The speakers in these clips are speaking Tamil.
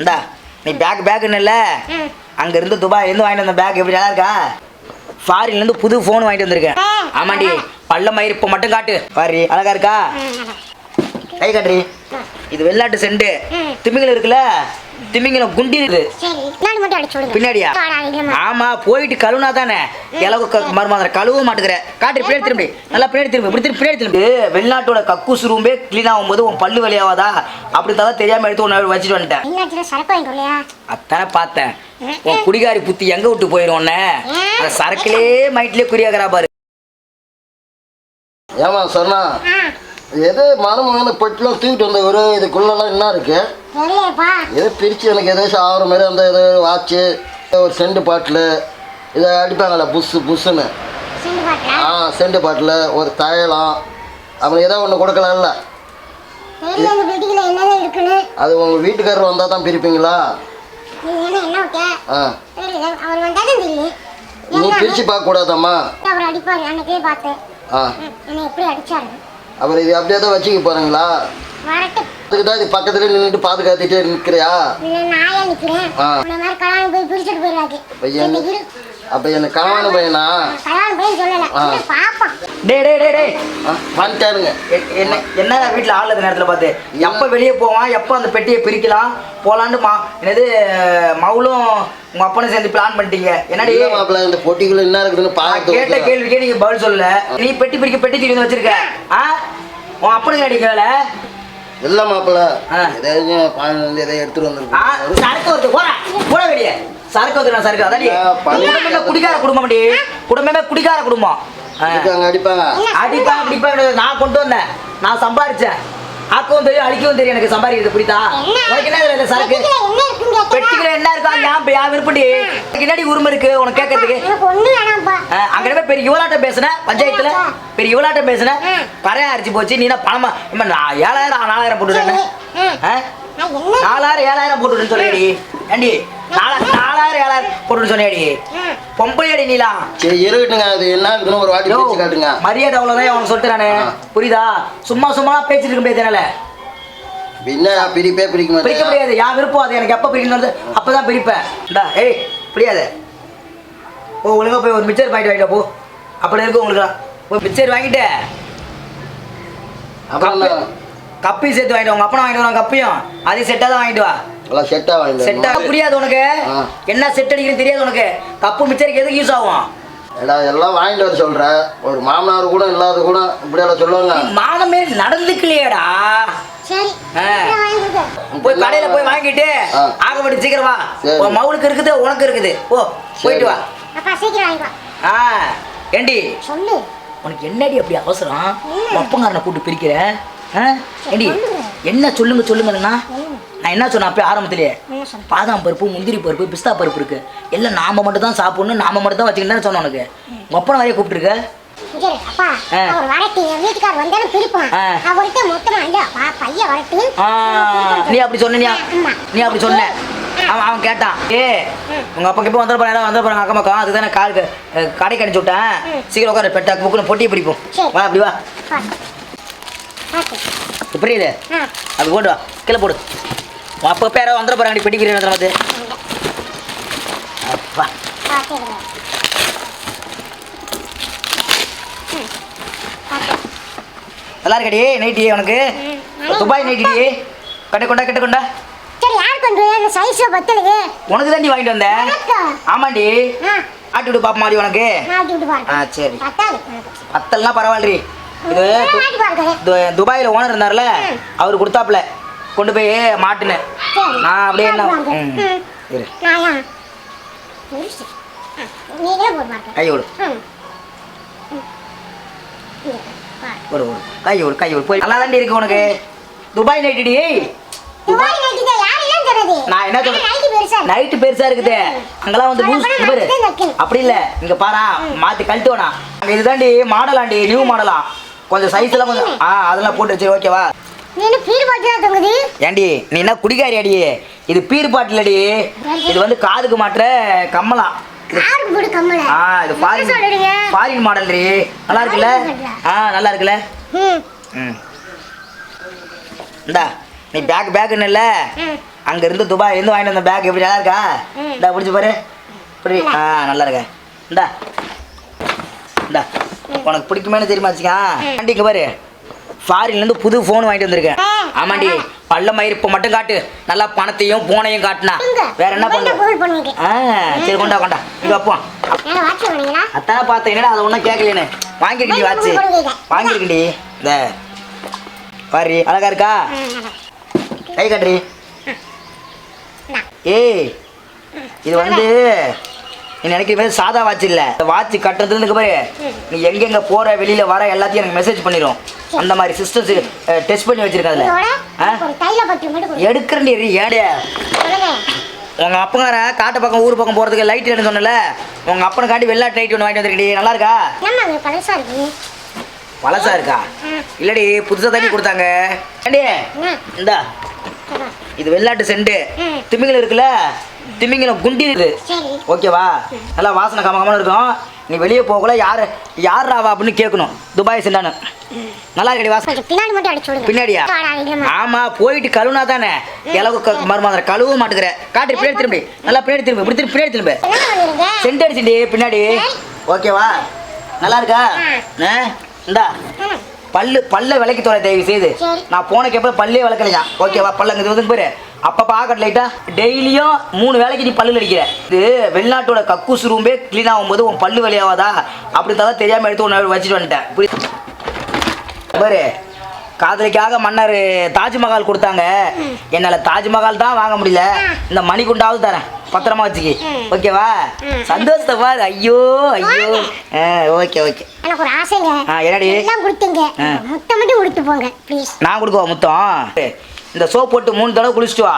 இந்தா நீ பேக் பேக்குன்னு இல்லை. அங்கேருந்து துபாயிலேருந்து வாங்கிட்டு வந்த பேக் எப்படி நல்லா இருக்கா? ஃபாரின்லேருந்து புது ஃபோன் வாங்கிட்டு வந்திருக்கேன். ஆமாண்டி பள்ள மயிர் இப்போ மட்டும் காட்டு. பாரு அழகா இருக்கா? கை காட்டுறி இது வெள்ளாட்டு செண்டு. திமிங்கலம் இருக்குல்ல? திமிங்கலம் குண்டி பின்னாடியா. ஆமா போயிட்டு கழுவுனா தானே. இலவு மருமாதிர கழுவ மாட்டேங்கிற காட்டு பின்னாடி திரும்பி. நல்லா பின்னாடி திரும்பி இப்படி திரும்பி பின்னாடி திரும்பி. வெளிநாட்டோட கக்கூஸ் ரூம்பே க்ளீன் ஆகும்போது உன் பல்லு வெளியாவாதா அப்படி தான் தெரியாம எடுத்து ஒன்று வச்சுட்டு வந்துட்டேன். அத்தானே பார்த்தேன். உன் குடிகாரி புத்தி எங்க விட்டு போயிரும் உன்னை? அந்த சரக்குலே மைட்லயே குறியாகிறா பாரு. ஏமா சொன்னா? எது மருமகன பொட்டிலாம் தூக்கிட்டு வந்த ஒரு இதுக்குள்ளெல்லாம் என்ன இருக்கு? எது பிரித்து எனக்கு ஏதாச்சும் ஆகிற மாதிரி அந்த இது வாட்சு ஒரு செண்டு பாட்டில் இதை அடிப்பாங்கல்ல புஸ்ஸு புஸ்ஸுன்னு. ஆ? செண்டு பாட்டில் ஒரு தையலம் அப்புறம் ஏதோ ஒன்று கொடுக்கலாம்ல. அது உங்கள் வீட்டுக்காரர் வந்தால் தான் பிரிப்பீங்களா? ஆ. நீ பிரித்து. அன்னைக்கே பார்த்தேன் ஆ அப்புறம் இது அப்படியே தான் வச்சுக்க போகிறீங்களா தான் இது பக்கத்துலேயே நின்றுட்டு பாதுகாத்துட்டே நிற்கிறியா இல்ல நாயா நிக்கிறேன்? ஆ. இந்த மாதிரி கல்யாணம் போய் பிரிச்சுட்டு போயிடாது அப்போ என்ன கணவான பையனா? டே டே டே டே என்ன என்ன வீட்டில் ஆள் நேரத்தில் பார்த்து எப்போ வெளியே போவான்? எப்போ அந்த பெட்டியை பிரிக்கலாம்? போலான்னு மா என்னது மவுளும் உங்க அப்பனும் சேர்ந்து பிளான் பண்ணிட்டீங்க. என்னடி? மாப்பிள்ள இந்த பொட்டிக்குள்ள என்ன இருக்குதுன்னு பார்த்து கேட்ட. கேள்விக்கே நீங்க பதில் சொல்லல. நீ பெட்டி பிரிக்க பெட்டி வச்சிருக்க. ஆ? உன் அப்பனுக்கு அடிக்க வேலை இல்ல மாப்பிள்ள. வந்து எதை எடுத்துட்டு வந்துருக்கு சரக்கு வருது போடா போட வெளியே. சரக்கு நான் சரக்கு அதாடி. குடும்பமே குடிகார குடும்பம் குடும்பமே குடிகார குடும்பம். அடிப்பாங்க அடிப்பாங்க. அடிப்பா அடிப்பா நான் கொண்டு வந்தேன். நான் சம்பாரிச்சேன். ஆக்கவும் தெரியும் அழிக்கவும் தெரியும். எனக்கு சம்பாதிக்கிறது புரியுதா என்ன? உனக்கு என்ன சரக்கு? பெட்டிக்குள்ள என்ன கேட்டா இருக்கா ஏன் ஏன் விருப்படி? உரிமை இருக்கு உனக்கு கேட்கறதுக்கு அங்கே பெரிய இவளாட்டம் பேசுனேன் பஞ்சாயத்துல பெரிய இவளாட்டம் பேசுனேன் ஆ. பறையா அரிச்சு போச்சு. நீ என்ன பணமா? நான் ஏழாயிரம் நாலாயிரம் போட்டுட்டேன். நாலாயிரம் ஏழாயிரம் போட்டுட்டேன்னு சொல்லியடி ஏண்டி? நாலா நாலாயிரம் ஏழாயிரம் போட்டுட்டு சொன்னியடி? ஆ. பொம்பளையடி நீலா? சரி இருக்கட்டுங்க அது என்ன இருக்குதுன்னு ஒரு வாட்டி யோ, பேச்சு காட்டுங்க. மரியாதை அவ்வளோதான் அவனுக்கு சொல்லிட்டு நானு. புரியுதா? சும்மா சும்மா பேசிட்டு இருக்க முடியாது என்ன பிரிப்பே பிரிக்க பிரிக்க மாட்டேன் முடியாது. யா விருப்பம்? அது எனக்கு எப்போ பிரிக்கணும் அப்பதான் பிரிப்பேன். இந்தா ஏய் பிரியாது. ஓ ஒழுங்கா போய் ஒரு மிச்சர் பாக்கெட் வாங்கிட்டு வா, போ. அப்படி இருக்கு உங்களுக்கு போய் மிச்சர் வாங்கிட்டு அப்புறம் கப்பையும் சேர்த்து வாங்கிட்டு வா. உங்க அப்பனை வாங்கிட்டு வரான் கப்பையும். அதையும் செட்டாக தான் வாங்கிட்டு வா. எல்லாம் செட்டாக வாங்கிட்டு செட்டாக. புரியாது உனக்கு. என்ன செட் அடிக்கிறது தெரியாது உனக்கு. கப்பு மிச்சருக்கு எதுக்கு யூஸ் ஆகும்? ஏடா எல்லாம் வாங்கிட்டு வர சொல்ற. ஒரு மாமனார் கூட இல்லாத கூட இப்படியெல்லாம் சொல்லுவாங்க. நீ மானமே நடந்துக்கலையேடா. போய் கடையில போய் வாங்கிட்டு. ஆகப்படி சீக்கிரம் வா. உன் மவுளுக்கு இருக்குது உனக்கு இருக்குது. ஓ போயிட்டு வா. அப்பா சீக்கிரம் வாங்கிக்கோ ஆ ஏண்டி? சொல்லு. உனக்கு என்னடி அப்படி அவசரம்? அப்பங்காரனை கூட்டு பிரிக்கிற? ஆ? ஏண்டி. என்ன சொல்லுங்க சொல்லுங்கண்ணா சொல்லுங்க. நான் என்ன சொன்னேன் அப்பயே ஆரம்பத்திலேயே பாதாம் பருப்பு முந்திரி பருப்பு பிஸ்தா பருப்பு இருக்கு. எல்லாம் நாம மட்டும் தான் சாப்பிடணும் நாம மட்டும் தான் வச்சுக்கணும்னு சொன்னேன் உனக்கு. உன் அப்பனை வரைய கூப்பிட்டுருக்க? அப்பா. ஆ. அவர் வரட்டு என் வீட்டுக்கார் வந்தாலும் பிரிப்பான். ஆ. அவர்கிட்ட மொத்தமா இல்ல அப்பா பையன் வரட்டு. ஆ, நீ அப்படி சொன்னியா. நீ அப்படி சொன்ன. அவன் அவன் கேட்டான் ஏ உங்க அப்பா இப்போ வந்துட போறேன் வந்துட போறாங்க அக்கம் பக்கம். அதுக்கு தான் அஹ், கடைக்கு அனுப்பிச்சு விட்டேன். சீக்கிரம் உட்காரு பெட்டா புக்குன்னு பொட்டியை பிடிப்போம். வா அப்படி வா. புரியுது. அது போட்டு வா. கீழே போடு. அப்பா பேர வந்துட போறாங்க பெட்டி பிரியாணி வந்து அப்பா பாத்துடுங்க. ம். பாத்து. நல்லா இருக்கடி நைட்டி உனக்கு. துபாய் நைட்டி கட்ட கொண்டா கட்ட கொண்டா. சரி யார் பண்றது? அந்த சைஸ் பத்தலுது உனக்கு தாண்டி வாங்கிட்டு வந்தேன்? ஆமாண்டி. ஆட்டி விடு பாப்பா மாதிரி உனக்கு. விட்டு ஆ சரி. பத்தல்லாம் பரவாயில்லடி இது துபாயில ஓனர் இருந்தார்ல. அவர் கொடுத்தாப்புல. கொண்டு போய் மாட்டுனேன். நான் அப்படியே என்ன மாட்டி பாரு. ஒரு ஒரு கை விடு கை விடு போய். நல்லா தாண்டி இருக்கு உனக்கு? துபாய் துபாய் நைட்டு தான் யாரெல்லாம் தர்றது? நான் என்ன நைட்டு சொல்றேன். நைட்டு பெருசா இருக்குது. அங்கெல்லாம் வந்து நான் வைக்கிறேன். அப்படி இல்ல. இங்க பாரா மாத்தி கழட்டு வேணா அங்க இதுதாண்டி மாடலாண்டி நியூ மாடலா கொஞ்சம் சைஸ் எல்லாம் கொஞ்சம் ஆ அதெல்லாம் போட்டு வச்சு ஓகேவா பீர் ஏண்டி நீ என்ன குடிகாரி அடி? இது பீர் பாட்டிலடி இது வந்து காதுக்கு மாட்டுற கம்மலாம் ஆ இது ஃபாரின் ஃபாரின் மாடல் ரீ நல்லா இருக்குல்ல? ஆ? நல்லா இருக்குல்ல? ம். இந்தா நீ பேக் பேக்குன்னு இல்லை? அங்க இருந்து துபாய் இருந்து வாங்கிட்டு வந்த பேக் எப்படி நல்லா இருக்கா. இந்தா பிடிச்சி பாரு. இப்படி ஆ நல்லா இருக்க இந்தா. இந்தா. உனக்கு பிடிக்குமேனு தெரியுமா வச்சுக்கா ஆண்டி இங்க பாரு. ஃபாரின்ல இருந்து புது ஃபோன் வாங்கிட்டு வந்திருக்கேன். ஆமாண்டி. பள்ள மயிர் இப்போ மட்டும் காட்டு. நல்லா பணத்தையும் போனையும் காட்டுனா. வேற என்ன பண்ணு சரி கொண்டா கொண்டா இங்க வாங்குனீங்களா அத்தானே பார்த்தேன் என்னடா அதை ஒன்றும் கேட்கலையேன்னு வாங்கிருக்கண்டி வாட்சி வாங்கிருக்கண்டி இந்த பாரு அழகா இருக்கா? கை காட்டுறி ஏய் இது வந்து நீ நினைக்கிற மாதிரி சாதா வாட்ச் இல்ல. இந்த வாட்ச் கட்டுறதுக்கு பாரு. நீ எங்கெங்க போற வெளியில வர எல்லாத்தையும் எனக்கு மெசேஜ் பண்ணிரும். அந்த மாதிரி சிஸ்டம்ஸ் டெஸ்ட் பண்ணி வச்சிருக்கேன் அதுல. இதோட ஆ? எனக்கு ஒரு தைல பட்டி மட்டும் கொடுங்க. எடுக்கிறேன் ஏடியா உங்க அப்பங்கார காட்டு பக்கம் ஊர் பக்கம் போறதுக்கு லைட் எடுன்னு சொன்னல உங்க அப்பனை காட்டி வெள்ளாட்டு லைட் ஒன்று வாங்கிட்டு வந்திருக்கடி நல்லா இருக்கா? பழசா இருக்கு? பழசா இருக்கா? ம். இல்லடி புதுசா தண்ணி கொடுத்தாங்க. இந்தா. இது வெள்ளாட்டு செண்டு. திமிங்கலம் இருக்குல்ல? திமிங்கலம் குண்டி இருக்குது ஓகேவா நல்லா வாசனை கமகமான இருக்கும். நீ வெளியே போகல யார் யார் ராவா அப்படின்னு கேட்கணும். துபாய் செண்டானு நல்லா இருக்கடி கொஞ்சம் பின்னாடி மட்டும் அடிச்சு விடுங்க. பின்னாடியா. ஆமா போயிட்டு கழுவுனா தானே. இலவு மருமாதிர கழுவ மாட்டேங்கிற காட்டு பின்னாடி திரும்பி நல்லா பின்னாடி திரும்பி இப்படி திரும்பி பின்னாடி திரும்பி. சென்ட் அடிச்சுடி பின்னாடி. ஓகேவா நல்லா இருக்கா? இந்தா. பல்லு பல்ல விளக்கி தோற தயவு செய்து. நான் போன கேப்ப பல்லே விளக்கலையா? ஓகேவா பல்ல இங்க வந்து பாரு. அப்பப்ப ஆக்கட் லைட்டா டெய்லியும் மூணு வேலைக்கு நீ பல்லு அடிக்கிற. இது வெளிநாட்டோட கக்கூஸ் ரூம்பே க்ளீன் ஆகும்போது உன் பல்லு வெளியாகாதா அப்படி தான் தெரியாம எடுத்து ஒன்று வச்சுட்டு வந்துட்டேன். புரி காதலிக்காக மன்னர் தாஜ்மஹால் கொடுத்தாங்க. என்னால தாஜ்மஹால் தான் வாங்க முடியல. இந்த மணிக்குண்டாவது தரேன். பத்திரமா வச்சுக்கி. ஓகேவா? சந்தோஷத்தை பாரு. ஐயோ ஐயோ. Okay okay. எனக்கு ஒரு ஆசைங்க. என்னடி? எல்லாம் கொடுத்துங்க. முட்டை மட்டும் கொடுத்து போங்க ப்ளீஸ் நான் கொடுக்குவா முத்தம்? இந்த சோப் போட்டு மூணு தடவை குளிச்சுட்டு வா.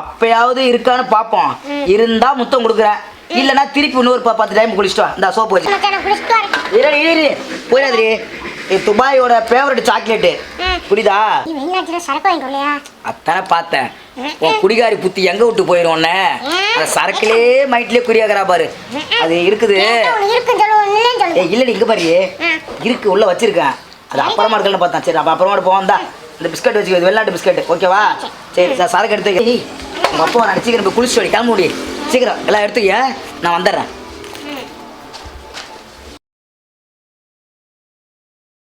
அப்பயாவது இருக்கான்னு பார்ப்போம் இருந்தா முத்தம் கொடுக்குறேன். இல்லைன்னா திருப்பி இன்னொரு பத்து டைம் குளிச்சுட்டு வா. இந்த சோப்பு வச்சு இரு போயிடாதிரி இது துபாயோட ஃபேவரட் சாக்லேட்டு. புரியுதா? நீ அத்தானே பார்த்தேன். உன் குடிகாரி புத்தி எங்க விட்டு உன்னை அந்த சரக்குலே மைட்லயே குறியாகிறா பாரு. அது இருக்குது. ஏ இல்லடி இங்க பாரு. இருக்கு உள்ள வச்சிருக்கேன். அது அப்புறமா இருக்குன்னு பார்த்தேன். சரி அப்ப அப்புறமா போவோம் தான் இந்த பிஸ்கட் வச்சுக்கோ இது வெள்ளாட்டு பிஸ்கட் ஓகேவா? சரி. சார் சரக்கு எடுத்து உங்க அப்பா நான் சீக்கிரம் போய் குளிச்சுட்டு வாடி, கிளம்ப முடி சீக்கிரம் எல்லாம் எடுத்துக்க நான் வந்துடுறேன்.